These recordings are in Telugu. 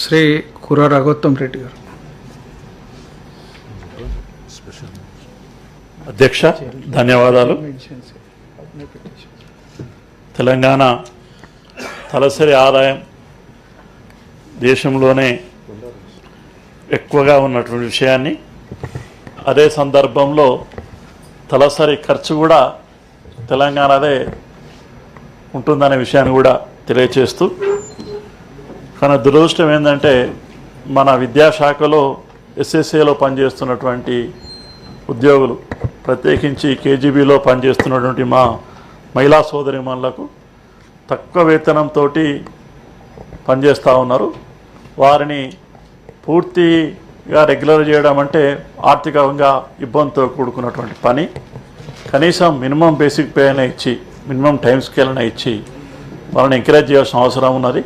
శ్రీ కుర్ర రఘోత్తం రెడ్డి గారు. అధ్యక్ష ధన్యవాదాలు. తెలంగాణ తలసరి ఆదాయం దేశంలోనే ఎక్కువగా ఉన్నటువంటి విషయాన్ని అదే సందర్భంలో తలసరి ఖర్చు కూడా తెలంగాణదే ఉంటుందనే విషయాన్ని కూడా తెలియచేస్తూ కానీ దురదృష్టం ఏంటంటే మన విద్యాశాఖలో ఎస్ఎస్ఏలో పనిచేస్తున్నటువంటి ఉద్యోగులు ప్రత్యేకించి కేజీబీలో పనిచేస్తున్నటువంటి మా మహిళా సోదరిమణులకు తక్కువ వేతనంతో పనిచేస్తూ ఉన్నారు. వారిని పూర్తిగా రెగ్యులర్ చేయడం అంటే ఆర్థికంగా ఇబ్బందితో కూడుకున్నటువంటి పని. కనీసం మినిమం బేసిక్ పే అయినా ఇచ్చి మినిమం టైం స్కేల్ అయినా ఇచ్చి వాళ్ళని ఎంకరేజ్ చేయాల్సిన అవసరం ఉన్నది.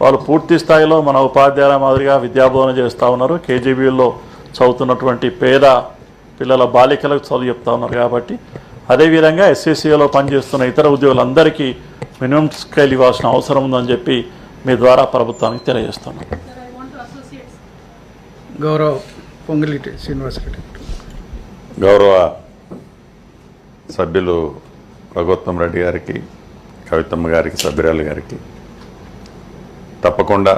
వాళ్ళు పూర్తి స్థాయిలో మన ఉపాధ్యాయుల మాదిరిగా విద్యాబోధన చేస్తూ ఉన్నారు కేజీబీలో చదువుతున్నటువంటి పేద పిల్లల బాలికలకు చదువు చెప్తా ఉన్నారు కాబట్టి అదేవిధంగా ఎస్ఎస్సీలో పనిచేస్తున్న ఇతర ఉద్యోగులందరికీ మినిమం స్కేల్ ఇవ్వాల్సిన అవసరం ఉందని చెప్పి మీ ద్వారా ప్రభుత్వానికి associate. గౌరవ్ పొంగిలిటి శ్రీనివాసరెడ్డి గౌరవ సభ్యులు రఘోత్తం రెడ్డి గారికి కవితమ్మ గారికి సభ్యురాలు గారికి తప్పకుండా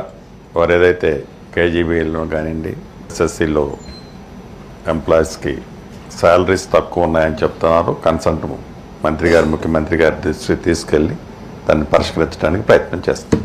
వారు ఏదైతే కేజీబీలో కానివ్వండి ఎస్ఎస్సిలో ఎంప్లాయీస్కి శాలరీస్ తక్కువ ఉన్నాయని చెప్తున్నారు. కన్సల్ట్ మంత్రి గారు ముఖ్యమంత్రి గారి దృష్టికి తీసుకెళ్ళి దాన్ని పరిష్కరించడానికి ప్రయత్నం చేస్తాం